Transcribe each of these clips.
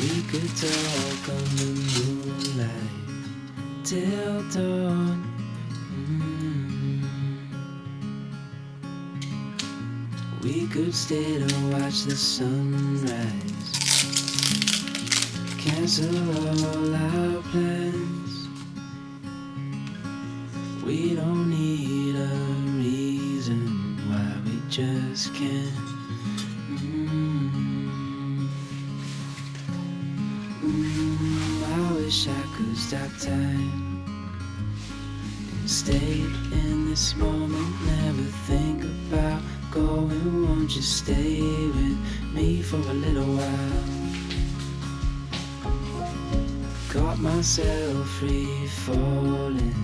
We could talk on the moonlight till dawn. Mm. We could stay to watch the sunrise. Cancel all our plans. Stop time stay in this moment. Never think about going. Won't you stay with me for a little while? Got myself free falling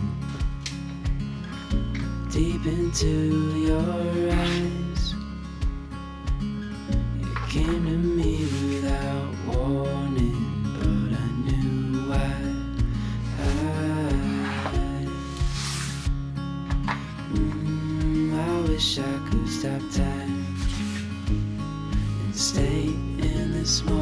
deep into your eyes. You came to me this moment.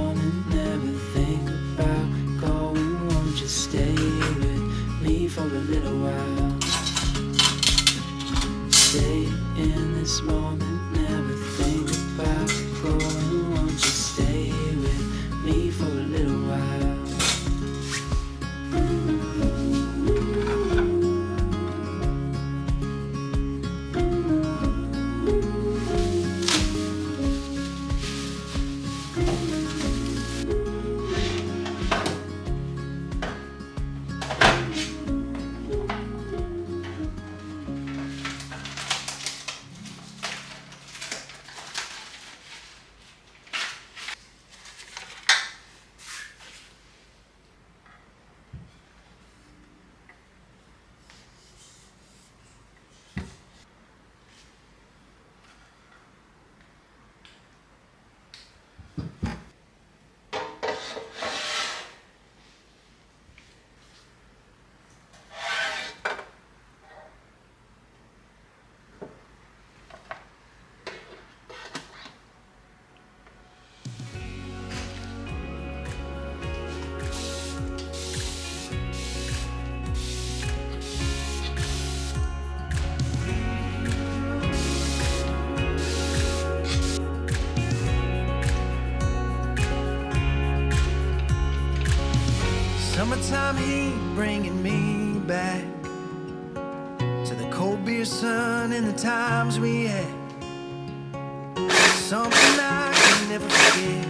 Summertime heat bringing me back to the cold beer sun and the times we had. Something I can never forget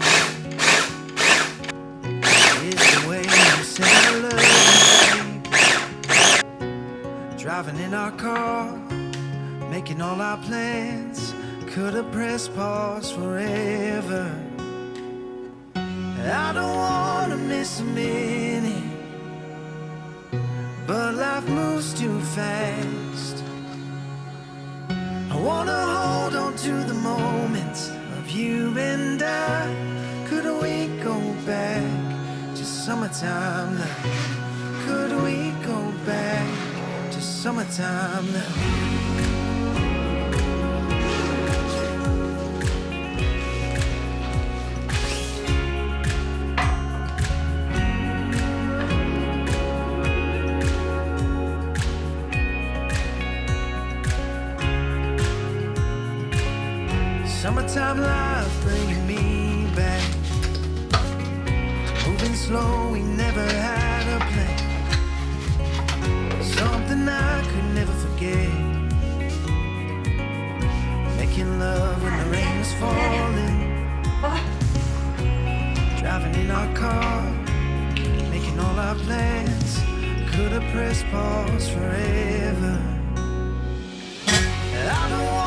is the way you said I love you. Driving in our car, making all our plans. Could have pressed pause forever. I don't wanna miss a minute, but life moves too fast. I wanna hold on to the moments of you and I. Could we go back to summertime love? Could we go back to summertime love? Slow, we never had a plan. Something I could never forget. Making love when the rain was falling. Driving in our car, making all our plans. Could have pressed pause forever. I don't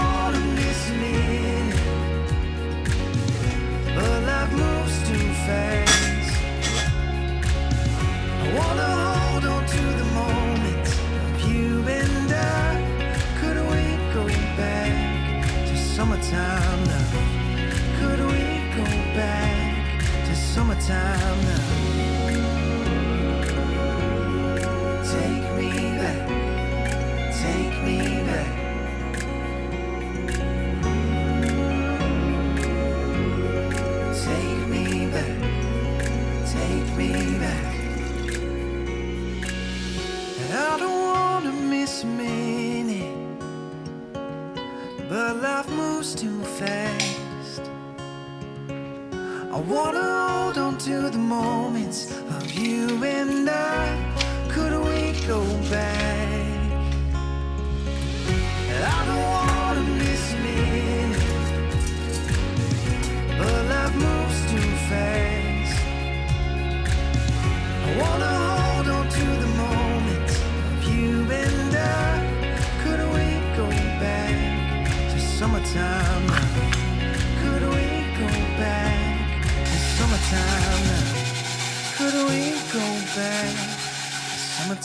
I wanna hold on to the moments of you and I. Could we go back?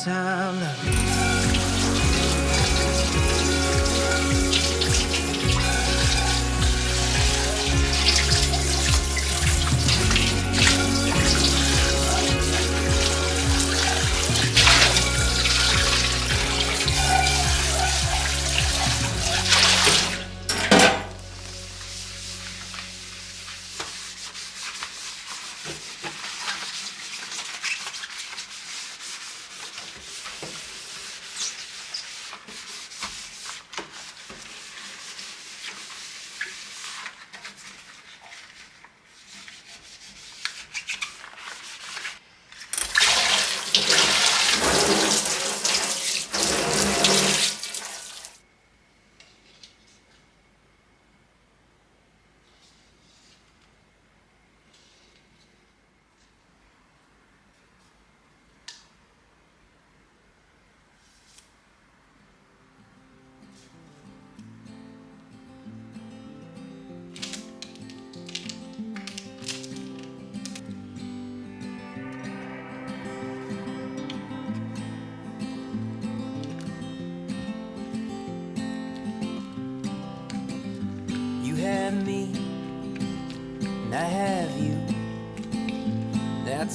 To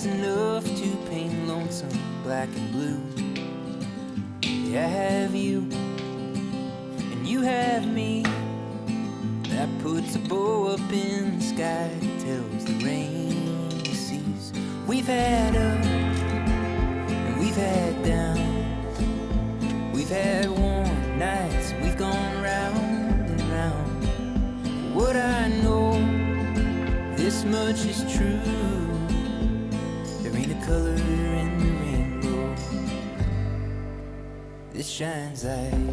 Enough to paint lonesome black and blue. Yeah, I have you, and you have me. That puts a bow up in the sky, tells the rain to cease. We've had up, and we've had down. We've had warm nights, we've gone round and round. What I know, this much is true. Shines like eh?